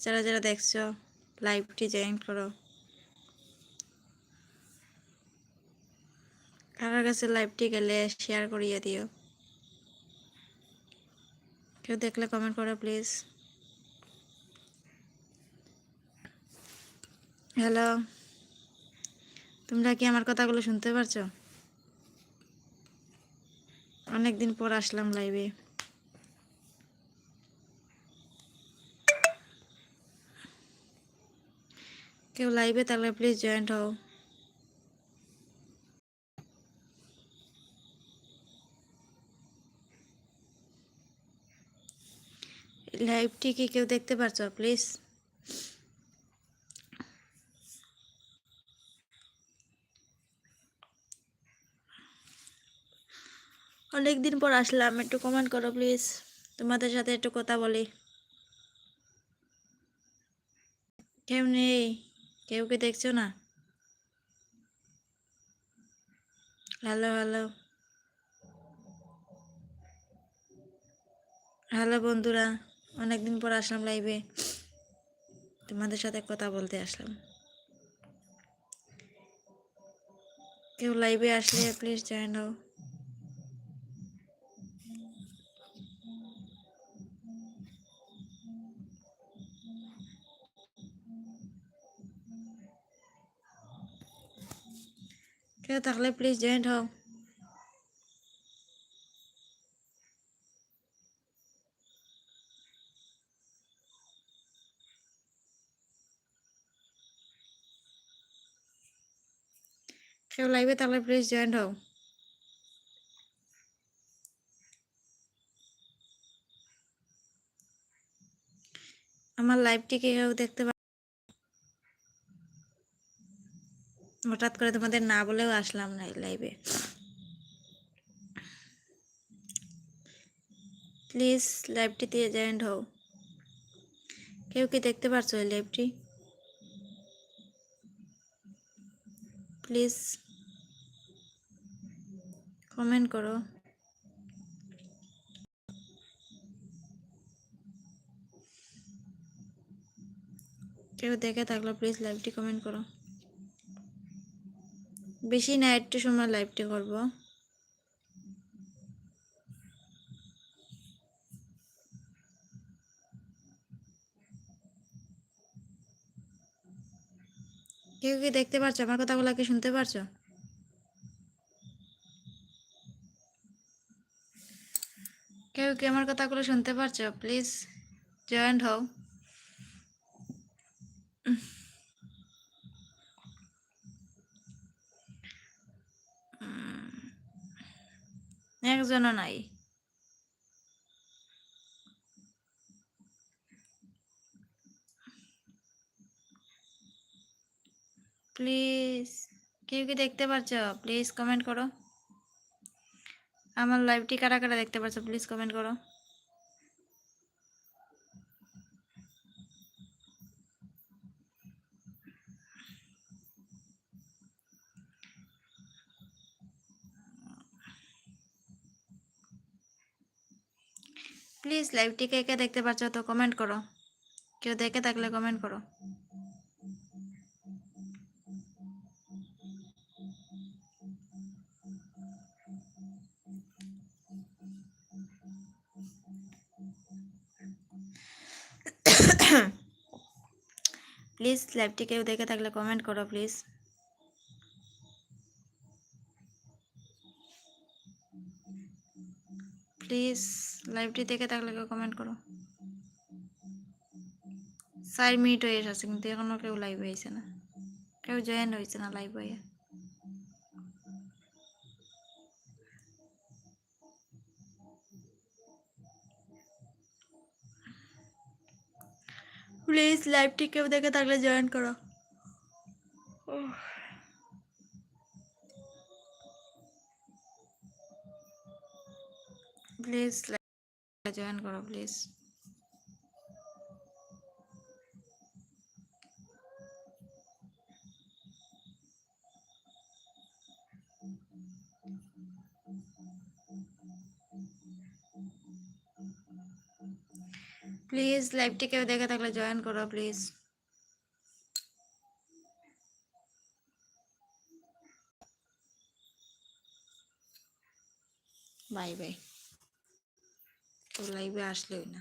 যারা যারা দেখছ লাইভটি জয়েন করো। কারোর কাছে লাইভটি গেলে শেয়ার করিয়ে দিও। কেউ দেখলে কমেন্ট করো প্লিজ হ্যালো তোমরা কি আমার কথাগুলো শুনতে পারছ? অনেকদিন পর আসলাম লাইভে কেউ লাইভে থাকলে প্লিজ জয়েন্ট হও। লাইভটি কি কেউ দেখতে পারছ প্লিজ অনেকদিন পর আসলাম, একটু কমেন্ট করো প্লিজ তোমাদের সাথে একটু কথা বলি। কেউ নেই। কেউ কি দেখছ না? Hello hello. হ্যালো বন্ধুরা, অনেকদিন পর আসলাম লাইভে তোমাদের সাথে কথা বলতে আসলাম। কেউ লাইভে আসলে প্লিজ জয়েন হও। কেউ থাকলে প্লিজ জয়েন্ট হও। কেউ লাইভে থাকলে প্লিজ জয়েন্ট হও। আমার লাইভটি কেউ দেখতে হঠাৎ করে তোমাদের না বলেও আসলাম না লাইভে প্লিজ লাইভটিতে জয়েন্ট হও। কেউ কি দেখতে পারছ এই লাইভটি প্লিজ কমেন্ট করো। কেউ দেখে থাকলে প্লিজ লাইভটি কমেন্ট করো। বেশি না একটু সময় লাইভটি করব। কেউ কি দেখতে পারছ? আমার কথাগুলো কি শুনতে পারছ? কেউ কি আমার কথাগুলো শুনতে পারছ? প্লিজ জয়েন্ট হও। একজনও নাই। প্লিজ, কেউ কি দেখতে পারছ? প্লিজ কমেন্ট করো। আমার লাইভটি কারা কারা দেখতে পারছ? প্লিজ কমেন্ট করো। প্লিজ লাইভটি কে কে দেখতে পাচ্ছ তো কমেন্ট করো। কেউ দেখে থাকলে কমেন্ট করো। প্লিজ লাইভটি কেউ দেখে থাকলে কমেন্ট করো, প্লিজ। প্লিজ। লাইভটি দেখে থাকলে কেউ কমেন্ট করো। চার মিনিট হয়ে এসেছে কিন্তু এখনও কেউ লাইভ হয়েছে না। কেউ জয়েন হয়েছে না লাইভ হয়ে। প্লিজ লাইভটি কেউ দেখে থাকলে জয়েন করো। প্লিজ জয়েন করো প্লিজ প্লিজ লাইভটি কেউ দেখে থাকলে জয়েন করো প্লিজ বাই বাই তো লাইভে আসলেই না।